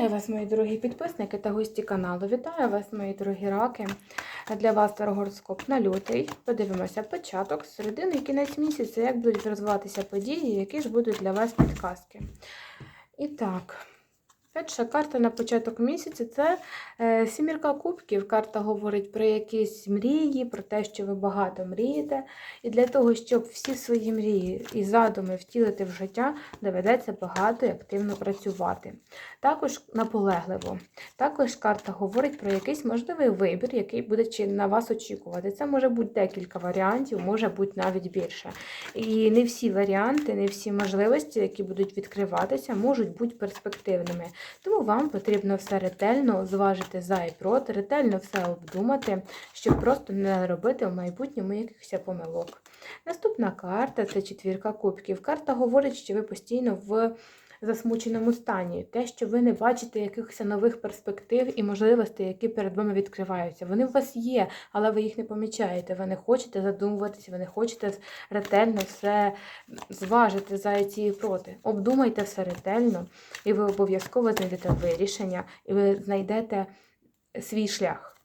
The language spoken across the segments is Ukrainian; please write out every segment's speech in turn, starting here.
Вітаю вас, мої дорогі підписники та гості каналу. Вітаю вас, мої дорогі раки. Для вас тарогороскоп на лютий. Подивимося початок, середини і кінець місяця, як будуть розвиватися події, які ж будуть для вас підказки. І так, перша карта на початок місяця це е, сімірка кубків. Карта говорить про якісь мрії, про те, що ви багато мрієте. І для того, щоб всі свої мрії і задуми втілити в життя, доведеться багато і активно працювати. Також наполегливо. Також карта говорить про якийсь можливий вибір, який буде на вас очікувати. Це може бути декілька варіантів, може бути навіть більше. І не всі варіанти, не всі можливості, які будуть відкриватися, можуть бути перспективними. Тому вам потрібно все ретельно зважити за і проти, ретельно все обдумати, щоб просто не робити в майбутньому якихось помилок. Наступна карта це четвірка кубків. Карта говорить, що ви постійно в засмученому стані. Те, що ви не бачите якихось нових перспектив і можливостей, які перед вами відкриваються. Вони у вас є, але ви їх не помічаєте. Ви не хочете задумуватися, ви не хочете ретельно все зважити за ці і проти. Обдумайте все ретельно, і ви обов'язково знайдете вирішення, і ви знайдете свій шлях.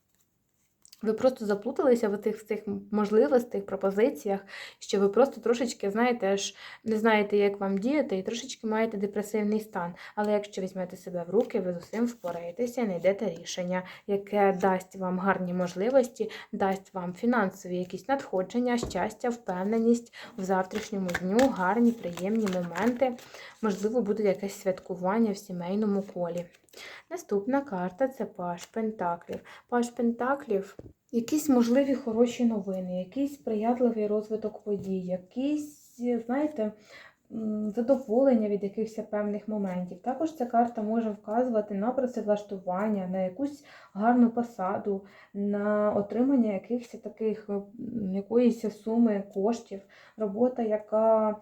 Ви просто заплуталися в цих, в цих можливостях, пропозиціях, що ви просто трошечки, знаєте, аж не знаєте, як вам діяти, і трошечки маєте депресивний стан. Але якщо візьмете себе в руки, ви з усім впораєтеся і знайдете рішення, яке дасть вам гарні можливості, дасть вам фінансові якісь надходження, щастя, впевненість в завтрашньому дню, гарні, приємні моменти. Можливо, буде якесь святкування в сімейному колі. Наступна карта це Паш Пентаклів. Паш Пентаклів якісь можливі хороші новини, якийсь сприятливий розвиток подій, якісь, знаєте, задоволення від якихось певних моментів. Також ця карта може вказувати на працевлаштування, на якусь гарну посаду, на отримання якихось таких якоїсь суми коштів, робота, яка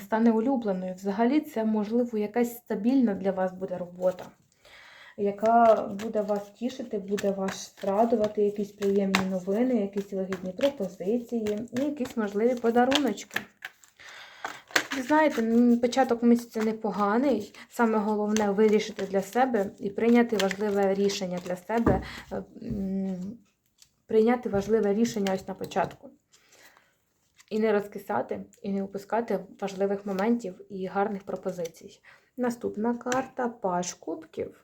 стане улюбленою. Взагалі, це можливо якась стабільна для вас буде робота яка буде вас тішити, буде вас радувати, якісь приємні новини, якісь вигідні пропозиції і якісь можливі подаруночки. Знаєте, початок місяця непоганий. Саме головне вирішити для себе і прийняти важливе рішення для себе, е, прийняти важливе рішення ось на початку. І не розкисати, і не упускати важливих моментів і гарних пропозицій. Наступна карта Паш Кубків.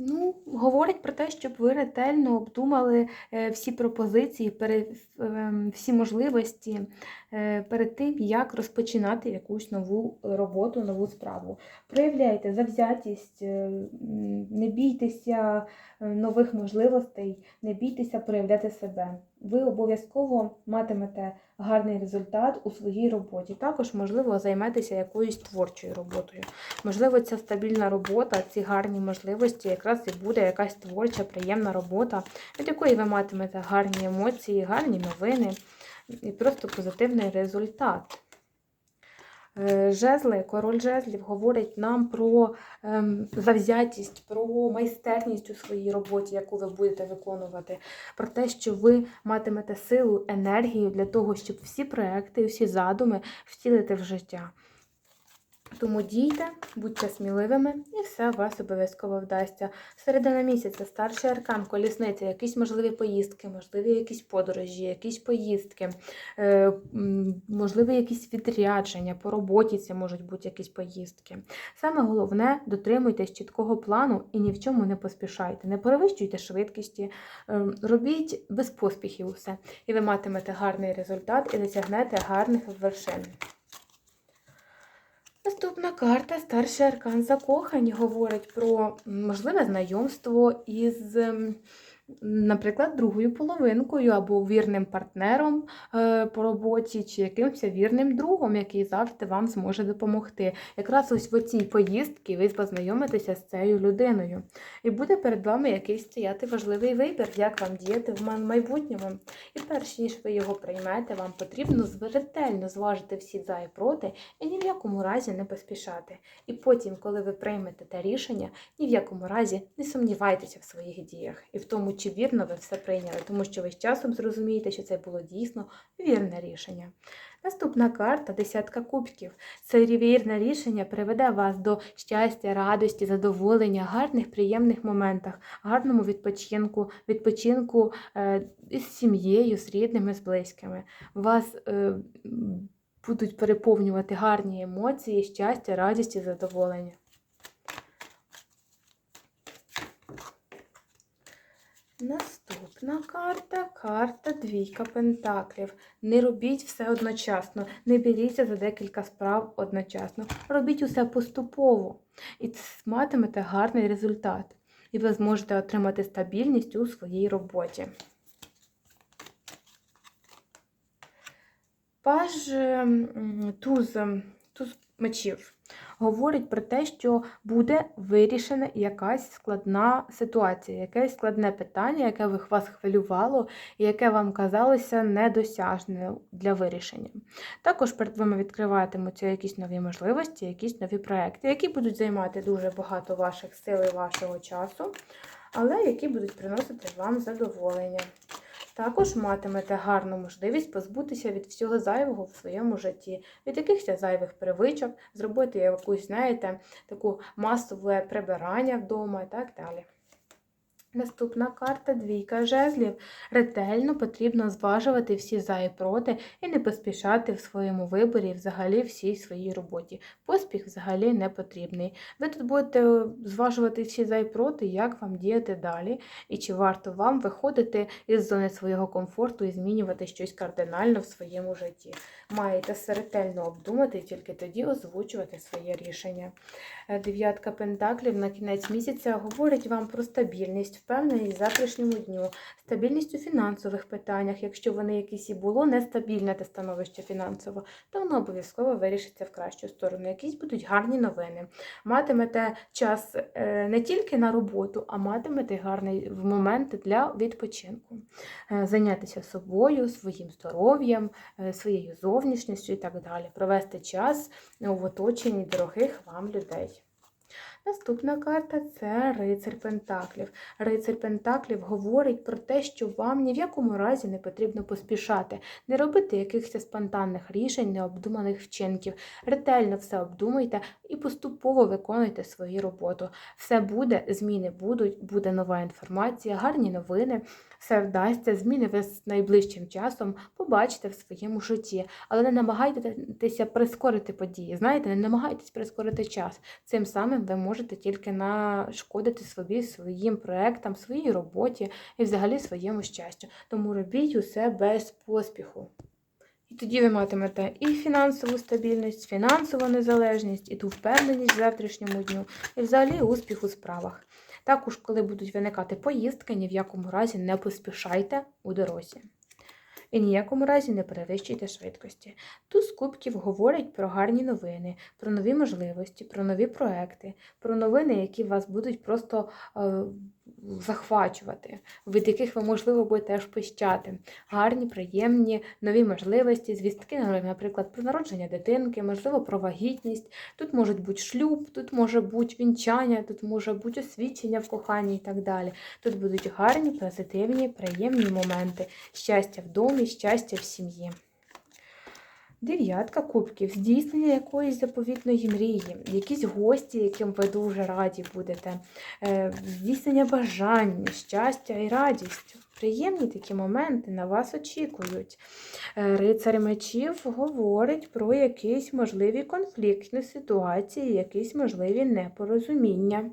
Ну, говорить про те, щоб ви ретельно обдумали е, всі пропозиції, ем, всі можливості е, перед тим, як розпочинати якусь нову роботу, нову справу. Проявляйте завзятість, е, не бійтеся нових можливостей, не бійтеся проявляти себе. Ви обов'язково матимете гарний результат у своїй роботі. Також, можливо, займетеся якоюсь творчою роботою. Можливо, ця стабільна робота, ці гарні можливості, якраз і буде якась творча, приємна робота, від якої ви матимете гарні емоції, гарні новини і просто позитивний результат. Е, Жезли, король жезлів говорить нам про ем, завзятість, про майстерність у своїй роботі, яку ви будете виконувати, про те, що ви матимете силу, енергію для того, щоб всі проекти, всі задуми втілити в життя. Тому дійте, будьте сміливими, і все у вас обов'язково вдасться. Середина місяця, старший аркан, колісниця, якісь можливі поїздки, можливі якісь подорожі, якісь поїздки, е, можливі якісь відрядження, по роботі це можуть бути якісь поїздки. Саме головне, дотримуйтесь чіткого плану і ні в чому не поспішайте. Не перевищуйте швидкості, е, робіть без поспіхів усе. І ви матимете гарний результат і досягнете гарних вершин. Наступна карта. Старший аркан закохані говорить про можливе знайомство із, наприклад, другою половинкою або вірним партнером е, по роботі, чи якимось вірним другом, який завжди вам зможе допомогти. Якраз ось в цій поїздці ви познайомитеся з цією людиною. І буде перед вами якийсь стояти важливий вибір, як вам діяти в майбутньому. І перш ніж ви його приймете, вам потрібно ретельно зважити всі за і проти і ні в якому разі не поспішати. І потім, коли ви приймете те рішення, ні в якому разі не сумнівайтеся в своїх діях і в тому, чи вірно ви все прийняли, тому що ви з часом зрозумієте, що це було дійсно вірне рішення. Наступна карта десятка кубків. Це вірне рішення приведе вас до щастя, радості, задоволення, гарних, приємних моментах, гарному відпочинку, відпочинку е, із сім'єю, з рідними, з близькими. Вас е, будуть переповнювати гарні емоції, щастя, радість і задоволення. Наступна карта карта двійка пентаклів. Не робіть все одночасно, не беріться за декілька справ одночасно. Робіть усе поступово і матимете гарний результат. І ви зможете отримати стабільність у своїй роботі. Паж туз, туз мечів говорить про те, що буде вирішена якась складна ситуація, якесь складне питання, яке вас хвилювало і яке вам казалося недосяжне для вирішення. Також перед вами відкриватимуться якісь нові можливості, якісь нові проекти, які будуть займати дуже багато ваших сил і вашого часу, але які будуть приносити вам задоволення. Також матимете гарну можливість позбутися від всього зайвого в своєму житті, від якихось зайвих привичок, зробити якусь, знаєте, таку масове прибирання вдома і так далі. Наступна карта двійка жезлів. Ретельно потрібно зважувати всі за і проти і не поспішати в своєму виборі взагалі всій своїй роботі. Поспіх взагалі не потрібний. Ви тут будете зважувати всі за і проти, як вам діяти далі, і чи варто вам виходити із зони свого комфорту і змінювати щось кардинально в своєму житті. Маєте все ретельно обдумати і тільки тоді озвучувати своє рішення. Дев'ятка пентаклів на кінець місяця говорить вам про стабільність, впевненість в завтрашньому дню, стабільність у фінансових питаннях. Якщо вони якісь і було нестабільне те становище фінансово, то воно обов'язково вирішиться в кращу сторону. Якісь будуть гарні новини. Матимете час е, не тільки на роботу, а матимете гарний момент для відпочинку. Е, зайнятися собою, своїм здоров'ям, е, своєю зовнішністю і так далі. Провести час в оточенні дорогих вам людей. Наступна карта це рицар Пентаклів. Рицар Пентаклів говорить про те, що вам ні в якому разі не потрібно поспішати, не робити якихось спонтанних рішень, необдуманих вчинків. Ретельно все обдумуйте і поступово виконуйте свою роботу. Все буде, зміни будуть, буде нова інформація, гарні новини, все вдасться, зміни ви з найближчим часом побачите в своєму житті. Але не намагайтеся прискорити події. Знаєте, не намагайтесь прискорити час. Цим самим ви можете тільки нашкодити собі, своїм проектам, своїй роботі і взагалі своєму щастю. Тому робіть усе без поспіху. І тоді ви матимете і фінансову стабільність, фінансову незалежність, і ту впевненість в завтрашньому дню, і взагалі успіх у справах. Також, коли будуть виникати поїздки, ні в якому разі не поспішайте у дорозі. І ніякому разі не перевищуйте швидкості. Туз кубків говорить про гарні новини, про нові можливості, про нові проекти, про новини, які вас будуть просто е, захвачувати, від яких ви, можливо, будете аж пищати. Гарні, приємні, нові можливості, звістки, наприклад, про народження дитинки, можливо, про вагітність. Тут може бути шлюб, тут може бути вінчання, тут може бути освідчення в коханні і так далі. Тут будуть гарні, позитивні, приємні моменти. Щастя в домі, щастя в сім'ї. Дев'ятка кубків, здійснення якоїсь заповітної мрії, якісь гості, яким ви дуже раді будете, е, здійснення бажань, щастя і радість. Приємні такі моменти на вас очікують. Е, Рицар мечів говорить про якісь можливі конфліктні ситуації, якісь можливі непорозуміння.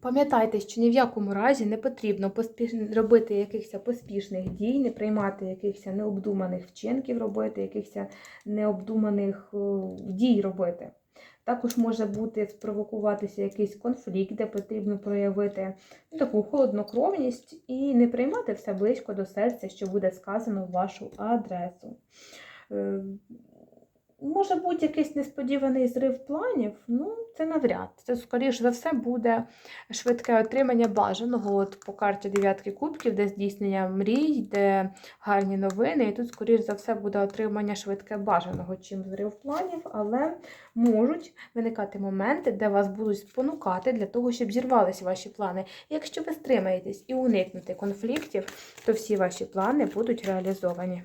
Пам'ятайте, що ні в якому разі не потрібно поспіш... робити якихось поспішних дій, не приймати якихось необдуманих вчинків робити, якихось необдуманих дій робити. Також може бути спровокуватися якийсь конфлікт, де потрібно проявити таку холоднокровність і не приймати все близько до серця, що буде сказано в вашу адресу. Може бути якийсь несподіваний зрив планів, ну це навряд. Це, скоріш за все, буде швидке отримання бажаного. От по карті дев'ятки кубків, де здійснення мрій, де гарні новини. І тут, скоріш за все, буде отримання швидке бажаного, чим зрив планів, але можуть виникати моменти, де вас будуть спонукати для того, щоб зірвалися ваші плани. Якщо ви стримаєтесь і уникнете конфліктів, то всі ваші плани будуть реалізовані.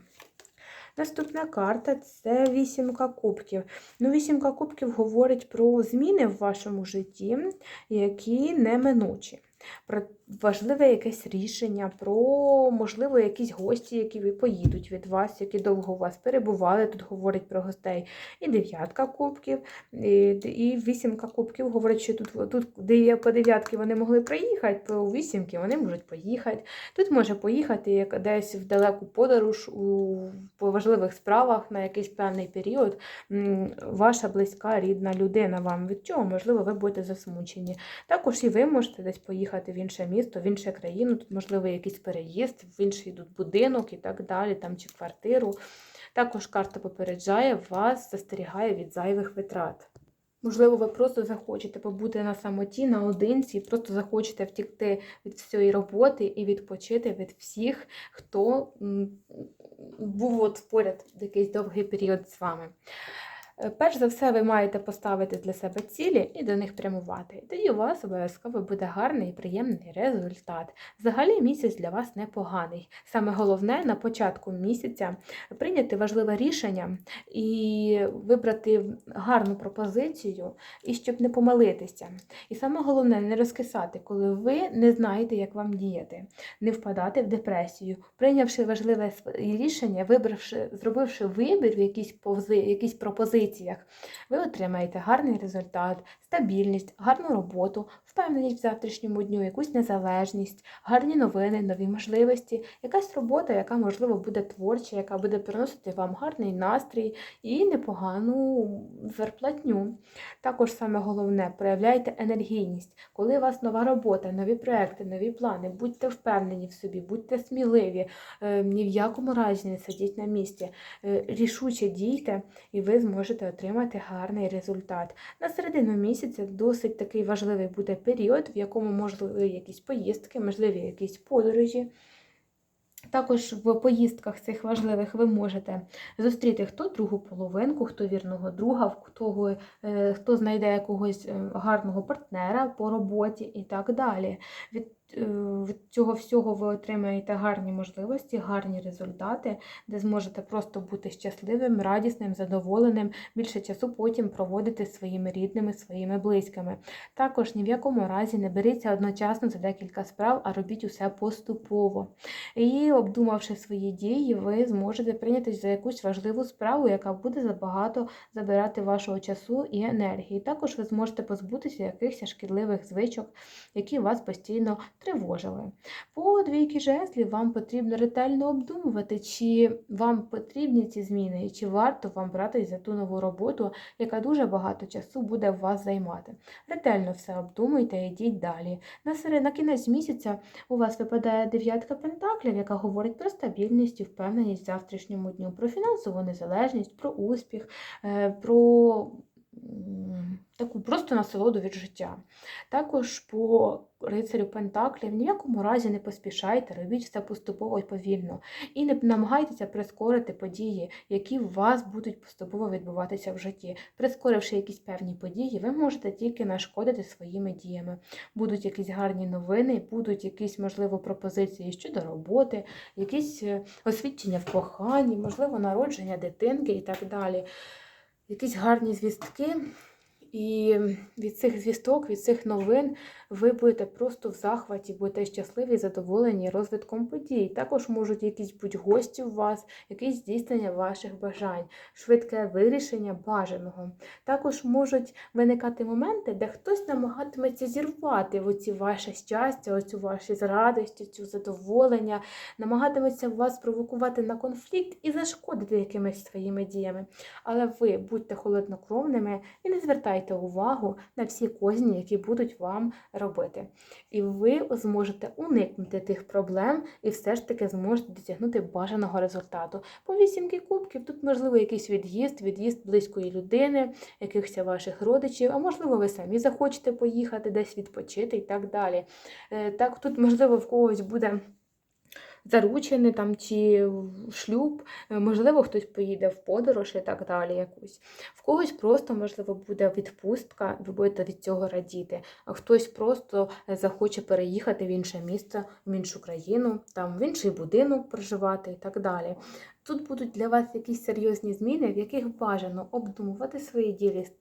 Наступна карта це вісімка кубків. Ну, вісімка кубків говорить про зміни в вашому житті, які неминучі. Про важливе якесь рішення, про, можливо, якісь гості, які ви поїдуть від вас, які довго у вас перебували. Тут говорить про гостей. І дев'ятка кубків, і, вісімка кубків говорить, що тут, тут де по дев'ятки вони могли приїхати, по вісімки вони можуть поїхати. Тут може поїхати як десь в далеку подорож у, по важливих справах на якийсь певний період. Ваша близька рідна людина вам від чого, можливо, ви будете засмучені. Також і ви можете десь поїхати в інше місто, в іншу країну, тут, можливо, якийсь переїзд, в інший будинок і так далі, там чи квартиру. Також карта попереджає вас, застерігає від зайвих витрат. Можливо, ви просто захочете побути на самоті, наодинці, просто захочете втікти від всієї роботи і відпочити від всіх, хто був от поряд якийсь довгий період з вами. Е, Перш за все, ви маєте поставити для себе цілі і до них прямувати. Тоді у вас обов'язково буде гарний і приємний результат. Взагалі місяць для вас непоганий. Саме головне на початку місяця прийняти важливе рішення і вибрати гарну пропозицію, і щоб не помилитися. І саме головне не розкисати, коли ви не знаєте, як вам діяти, не впадати в депресію, прийнявши важливе рішення, вибравши, зробивши вибір в якійсь повзи, якійсь пропозиціях, ви отримаєте гарний результат, стабільність, гарну роботу, впевненість в завтрашньому дню, якусь незалежність, гарні новини, нові можливості, якась робота, яка, можливо, буде творча, яка буде приносити вам гарний настрій і непогану зарплатню. Також саме головне, проявляйте енергійність. Коли у вас нова робота, нові проекти, нові плани, будьте впевнені в собі, будьте сміливі, е, ні в якому разі не сидіть на місці. Е, Рішуче дійте, і ви зможете отримати гарний результат. На середину місяця досить такий важливий буде період, в якому можливі якісь поїздки, можливі якісь подорожі. Також в поїздках цих важливих ви можете зустріти хто другу половинку, хто вірного друга, хто е, хто знайде якогось е, гарного партнера по роботі і так далі. Від цього всього ви отримаєте гарні можливості, гарні результати, де зможете просто бути щасливим, радісним, задоволеним, більше часу потім проводити своїми рідними, своїми близькими. Також ні в якому разі не беріться одночасно за декілька справ, а робіть усе поступово. І обдумавши свої дії, ви зможете прийнятися за якусь важливу справу, яка буде забагато забирати вашого часу і енергії. Також ви зможете позбутися якихось шкідливих звичок, які вас постійно тривожили. По двійки жезлів вам потрібно ретельно обдумувати, чи вам потрібні ці зміни, і чи варто вам братись за ту нову роботу, яка дуже багато часу буде вас займати. Ретельно все обдумуйте і йдіть далі. На, серед... на кінець місяця у вас випадає дев'ятка пентаклів, яка говорить про стабільність і впевненість в завтрашньому дню, про фінансову незалежність, про успіх, е, про таку просто насолоду від життя. Також по рицарю Пентаклів ні в якому разі не поспішайте, робіть все поступово і повільно. І не намагайтеся прискорити події, які у вас будуть поступово відбуватися в житті. Прискоривши якісь певні події, ви можете тільки нашкодити своїми діями. Будуть якісь гарні новини, будуть якісь, можливо, пропозиції щодо роботи, якісь е, освідчення в коханні, можливо, народження дитинки і так далі. Якісь гарні звістки. І від цих звісток, від цих новин ви будете просто в захваті, будете щасливі, задоволені розвитком подій. Також можуть якісь бути гості у вас, якісь здійснення ваших бажань, швидке вирішення бажаного. Також можуть виникати моменти, де хтось намагатиметься зірвати оці ваше щастя, оцю ваші радості, цю задоволення, намагатиметься вас провокувати на конфлікт і зашкодити якимись своїми діями. Але ви будьте холоднокровними і не звертайте увагу на всі козні, які будуть вам робити. І ви зможете уникнути тих проблем і все ж таки зможете досягнути бажаного результату. По вісімки кубків тут можливо якийсь від'їзд, від'їзд близької людини, якихось ваших родичів, а можливо, ви самі захочете поїхати десь відпочити і так далі. Е, Так, тут, можливо, в когось буде заручений там чи шлюб, е, можливо, хтось поїде в подорож і так далі. якусь. В когось просто, можливо, буде відпустка, ви будете від цього радіти, а хтось просто захоче переїхати в інше місце, в іншу країну, там в інший будинок проживати і так далі. Тут будуть для вас якісь серйозні зміни, в яких бажано обдумувати свої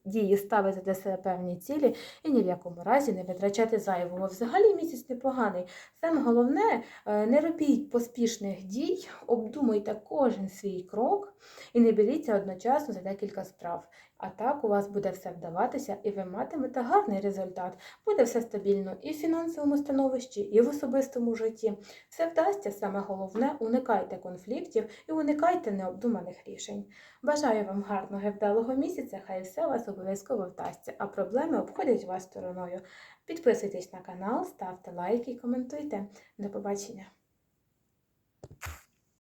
дії, ставити для себе певні цілі і ні в якому разі не витрачати зайвого. Взагалі місяць непоганий. Саме головне, е, не робіть поспішних дій, обдумуйте кожен свій крок і не беріться одночасно за декілька справ. А так у вас буде все вдаватися, і ви матимете гарний результат. Буде все стабільно і в фінансовому становищі, і в особистому житті. Все вдасться, саме головне, уникайте конфліктів і уникайте необдуманих рішень. Бажаю вам гарного і вдалого місяця, хай все у вас обов'язково вдасться, а проблеми обходять вас стороною. Підписуйтесь на канал, ставте лайки і коментуйте. До побачення!